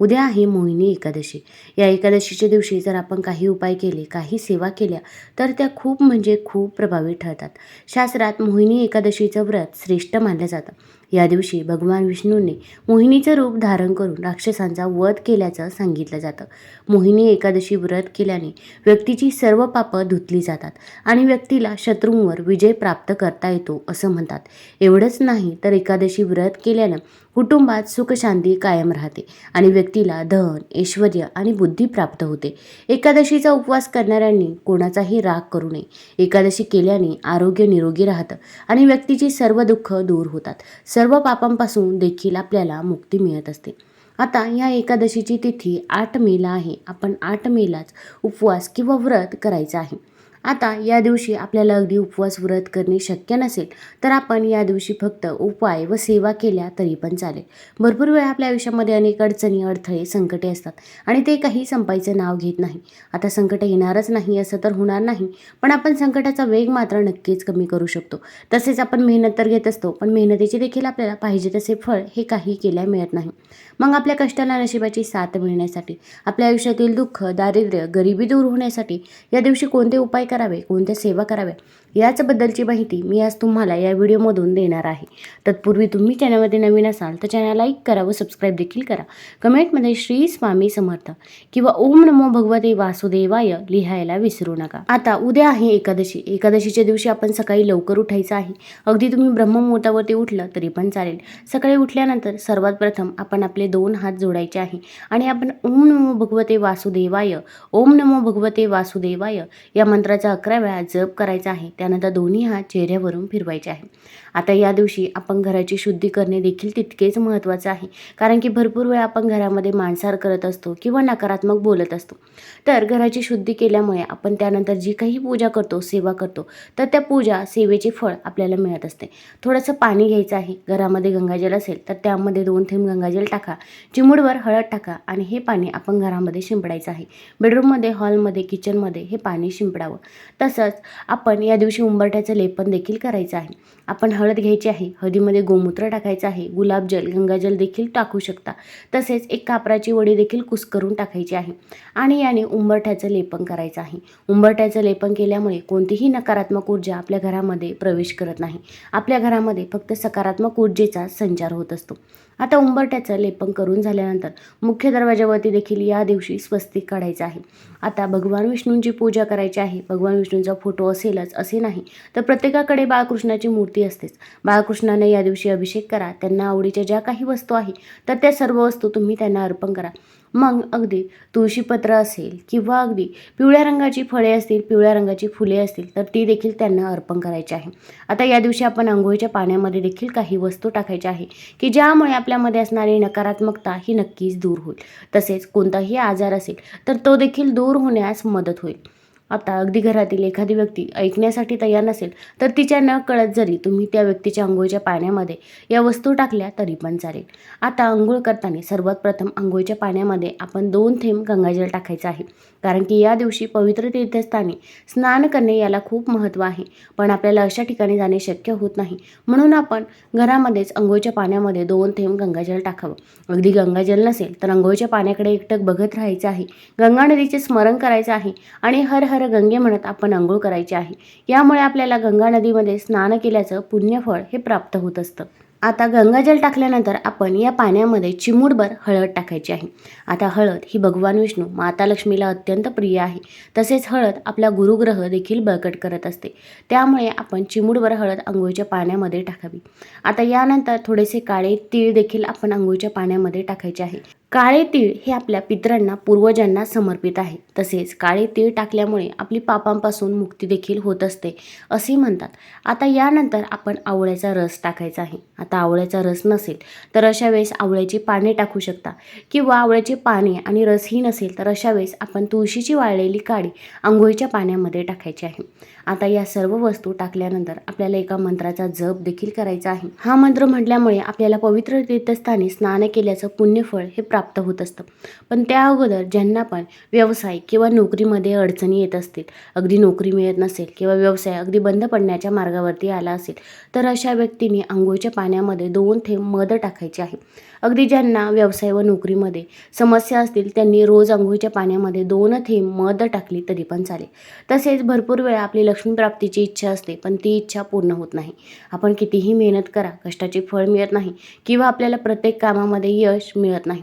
उद्या आहे मोहिनी एकादशी. या एकादशीच्या दिवशी जर आपण काही उपाय केले काही सेवा केल्या तर त्या खूप म्हणजे खूप प्रभावी ठरतात. शास्त्रात मोहिनी एकादशीचं व्रत श्रेष्ठ मानलं जातं. या दिवशी भगवान विष्णूने मोहिनीचं रूप धारण करून राक्षसांचा वध केल्याचं सांगितलं जातं. मोहिनी एकादशी व्रत केल्याने व्यक्तीची सर्व पापं धुतली जातात आणि व्यक्तीला शत्रूंवर विजय प्राप्त करता येतो असं म्हणतात. एवढंच नाही तर एकादशी व्रत केल्यानं कुटुंबात सुखशांती कायम राहते आणि व्यक्तीला धन ऐश्वर आणि बुद्धी प्राप्त होते. एकादशीचा उपवास करणाऱ्यांनी कोणाचाही राग करू नये. एकादशी केल्याने आरोग्य निरोगी राहतं आणि व्यक्तीची सर्व दुःख दूर होतात. सर्व पापांपासून देखील आपल्याला मुक्ती मिळत असते. आता या एकादशीची तिथी आठ मेला आहे. आपण आठ मेलाच उपवास किंवा व्रत करायचं आहे. आता या दिवशी आपल्याला अगदी उपवास व्रत करणे शक्य नसेल तर आपण या दिवशी फक्त उपाय व सेवा केल्या तरी पण चालेल. भरपूर वेळा आपल्या आयुष्यामध्ये अनेक अडचणी अडथळे संकटे असतात आणि ते काही संपायचं नाव घेत नाही. आता संकट येणारच नाही असं तर होणार नाही पण आपण संकटाचा वेग मात्र नक्कीच कमी करू शकतो. तसेच आपण मेहनत तर घेत असतो पण मेहनतीचे देखील आपल्याला पाहिजे तसे फळ हे काही केल्या मिळत नाही. मग आपल्या कष्टाला नशिबाची साथ मिळण्यासाठी आपल्या आयुष्यातील दुःख दारिद्र्य गरिबी दूर होण्यासाठी या दिवशी कोणते उपाय करावे कोणत्या सेवा कराव्या याचबद्दलची माहिती मी आज तुम्हाला या व्हिडिओमधून देणार आहे. तत्पूर्वी तुम्ही चॅनलमध्ये नवीन असाल तर चॅनल लाईक करा व सबस्क्राईब देखील करा. कमेंटमध्ये श्री स्वामी समर्थ किंवा ओम नमो भगवते वासुदेवाय लिहायला विसरू नका. आता उद्या आहे एकादशी. एकादशीच्या दिवशी आपण सकाळी लवकर उठायचं आहे. अगदी तुम्ही ब्रह्ममुहूर्तावरती उठलं तरी पण चालेल. सकाळी उठल्यानंतर सर्वात प्रथम आपण आपले दोन हात जोडायचे आहे आणि आपण ओम नमो भगवते वासुदेवाय ओम नमो भगवते वासुदेवाय या मंत्राचा अकरा वेळा जप करायचा आहे. त्यानंतर दोन्ही हात चेहऱ्यावरून फिरवायचे आहे. आता या दिवशी आपण घराची शुद्धी करणे देखील तितकेच महत्त्वाचं आहे. कारण की भरपूर वेळा आपण घरामध्ये मांसाहार करत असतो किंवा नकारात्मक बोलत असतो. तर घराची शुद्धी केल्यामुळे आपण त्यानंतर जी काही पूजा करतो सेवा करतो तर त्या पूजा सेवेचे फळ आपल्याला मिळत असते. थोडंसं पाणी घ्यायचं आहे घरामध्ये गंगाजल असेल तर त्यामध्ये दोन थेंब गंगाजल टाका चिमूडवर हळद टाका आणि हे पाणी आपण घरामध्ये शिंपडायचं आहे. बेडरूममध्ये हॉलमध्ये किचनमध्ये हे पाणी शिंपडावं. तसंच आपण या दिवशी उंबरठ्याचं लेपन देखील करायचं आहे. आपण हळद घ्यायची आहे हळदीमध्ये गोमूत्र टाकायचं आहे गुलाबजल गंगाजल देखील टाकू शकता. तसेच एक कापराची वडी देखील कुस्करून टाकायची आहे. आणि याने उंबरठ्याचं लेपन करायचं आहे. उंबरठ्याचं लेपन केल्यामुळे कोणतीही नकारात्मक ऊर्जा आपल्या घरामध्ये प्रवेश करत नाही. आपल्या घरामध्ये फक्त सकारात्मक ऊर्जेचा संचार होत असतो. आता उंबरठ्याचं लेपन करून झाल्यानंतर मुख्य दरवाजावरती देखील या दिवशी स्वस्तिक काढायचं आहे. आता भगवान विष्णूंची पूजा करायची आहे. भगवान विष्णूंचा फोटो असेलच नाही. तर प्रत्येकाकडे बाळकृष्णाची मूर्ती असतेच. बाळकृष्णाने या दिवशी अभिषेक करा. त्यांना आवडीच्या ज्या काही वस्तू आहे तर त्या सर्व वस्तू तुम्ही त्यांना अर्पण करा. मग अगदी तुळशीपत्र असेल किंवा अगदी पिवळ्या रंगाची फळे असतील पिवळ्या रंगाची फुले असतील तर ती देखील त्यांना अर्पण करायची आहे. आता या दिवशी आपण आंघोळीच्या पाण्यामध्ये देखील काही वस्तू टाकायच्या आहे की ज्यामुळे आपल्यामध्ये असणारी नकारात्मकता ही नक्कीच दूर होईल. तसेच कोणताही आजार असेल तर तो देखील दूर होण्यास मदत होईल. आता अगदी घरातील एखादी व्यक्ती ऐकण्यासाठी तयार नसेल तर तिच्या न कळत जरी तुम्ही त्या व्यक्तीच्या आंघोळीच्या पाण्यामध्ये या वस्तू टाकल्या तरी पण चालेल. आता आंघोळ करताना सर्वात प्रथम आंघोळीच्या पाण्यामध्ये आपण दोन थेंब गंगाजल टाकायचं आहे. कारण की या दिवशी पवित्र तीर्थस्थानी स्नान करणे याला खूप महत्त्व आहे. पण आपल्याला अशा ठिकाणी जाणे शक्य होत नाही. म्हणून आपण घरामध्येच आंघोळीच्या पाण्यामध्ये दोन थेंब गंगाजल टाकावं. अगदी गंगाजल नसेल तर आंघोळीच्या पाण्याकडे एकटक बघत राहायचं आहे. गंगा नदीचे स्मरण करायचं आहे. आणि हर हर गंगे म्हणत आपण आंघोळ करायची आहे. यामुळे आपल्याला गंगा नदीमध्ये स्नान केल्याचं पुण्यफळ हे प्राप्त होत असतं. आता गंगाजल टाकल्यानंतर आपण या पाण्यामध्ये चिमूडभर हळद टाकायची आहे. आता हळद ही भगवान विष्णू माता लक्ष्मीला अत्यंत प्रिय आहे. तसेच हळद आपला गुरुग्रह देखील बळकट करत असते. त्यामुळे आपण चिमूडभर हळद आंघोळीच्या पाण्यामध्ये टाकावी. आता यानंतर थोडेसे काळे तीळ देखील आपण आंघोळीच्या पाण्यामध्ये टाकायचे आहे. काळे तीळ हे आपल्या पितरांना पूर्वजांना समर्पित आहे. तसेच काळे तीळ टाकल्यामुळे आपली पापांपासून मुक्ती देखील होत असते असे म्हणतात. आता यानंतर आपण आवळ्याचा रस टाकायचा आहे. आता आवळ्याचा रस नसेल तर अशा वेळेस आवळ्याची पाने टाकू शकता. किंवा आवळ्याची पाने आणि रसही नसेल तर अशा वेळेस आपण तुळशीची वाळलेली काडी आंघोळीच्या पाण्यामध्ये टाकायची आहे. आता या सर्व वस्तू टाकल्यानंतर आपल्याला एका मंत्राचा जप देखील करायचा आहे. हा मंत्र म्हटल्यामुळे आपल्याला पवित्र तीर्थस्थानी स्नान केल्याचं पुण्यफळ हे प्रा प्राप्त होत असतं. पण त्या अगोदर ज्यांना पण व्यवसाय किंवा नोकरीमध्ये अडचणी येत असतील अगदी नोकरी मिळत नसेल किंवा व्यवसाय अगदी बंद पडण्याच्या मार्गावरती आला असेल तर अशा व्यक्तीने आंघोळीच्या पाण्यामध्ये दोन थेंब मध टाकायचे आहे. अगदी ज्यांना व्यवसाय व नोकरीमध्ये समस्या असतील त्यांनी रोज आंघोळीच्या पाण्यामध्ये दोन थेंब मध टाकली तरी पण चालेल. तसेच भरपूर वेळा आपली लक्ष्मी प्राप्तीची इच्छा असते पण ती इच्छा पूर्ण होत नाही. आपण कितीही मेहनत करा कष्टाचे फळ मिळत नाही किंवा आपल्याला प्रत्येक कामामध्ये यश मिळत नाही.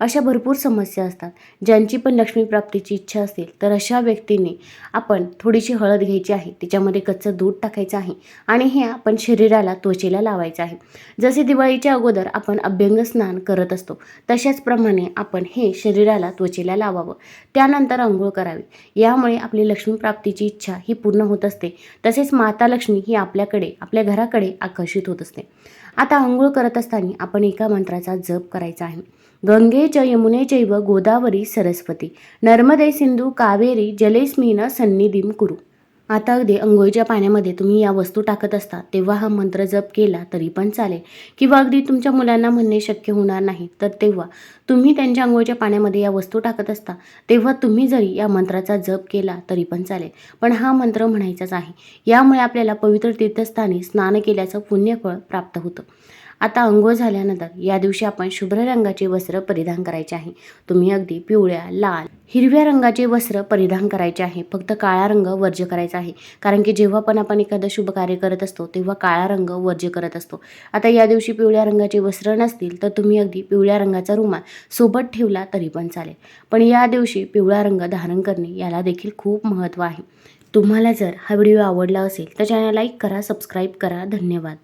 अशा भरपूर समस्या असतात. ज्यांची पण लक्ष्मी प्राप्तीची इच्छा असेल तर अशा व्यक्तीने आपण थोडीशी हळद घ्यायची आहे. त्याच्यामध्ये कच्चं दूध टाकायचं आहे आणि हे आपण शरीराला त्वचेला लावायचं आहे. जसे दिवाळीच्या अगोदर आपण अभ्यंग स्नान करत असतो तशाचप्रमाणे आपण हे शरीराला त्वचेला लावावं. त्यानंतर आंघोळ करावी. यामुळे आपली लक्ष्मीप्राप्तीची इच्छा ही पूर्ण होत असते. तसेच माता लक्ष्मी ही आपल्याकडे आपल्या घराकडे आकर्षित होत असते. आता आंघोळ करत असताना आपण एका मंत्राचा जप करायचा आहे. गंगे गंगेच यमुने चैव गोदावरी सरस्वती नर्मदे सिंधू कावेरी जलेस्मिन सन्निधीम कुरु आता अगदी अंघोळीच्या पाण्यामध्ये तुम्ही या वस्तू टाकत असता तेव्हा हा मंत्र जप केला तरी पण चालेल किंवा अगदी तुमच्या मुलांना म्हणणे शक्य होणार नाही तर तेव्हा तुम्ही त्यांच्या अंघोळीच्या पाण्यामध्ये या वस्तू टाकत असता तेव्हा तुम्ही जरी या मंत्राचा जप केला तरी पण चालेल पण हा मंत्र म्हणायचाच आहे यामुळे आपल्याला पवित्र तीर्थस्थानी स्नान केल्याचं पुण्यफळ प्राप्त होतं आता अंघोळ झाल्यानंतर या दिवशी आपण शुभ्र रंगाचे वस्त्र परिधान करायचे आहे. तुम्ही अगदी पिवळ्या लाल हिरव्या रंगाचे वस्त्र परिधान करायचे आहे. फक्त काळा रंग वर्ज्य करायचा आहे. कारण की जेव्हा पण आपण एखादं शुभ कार्य करत असतो तेव्हा काळा रंग वर्ज्य करत असतो. आता या दिवशी पिवळ्या रंगाचे वस्त्र नसतील तर तुम्ही अगदी पिवळ्या रंगाचा रुमाल सोबत ठेवला तरी पण चालेल. पण या दिवशी पिवळा रंग धारण करणे याला देखील खूप महत्त्व आहे. तुम्हाला जर हा व्हिडिओ आवडला असेल तर चॅनल लाईक करा सबस्क्राईब करा. धन्यवाद.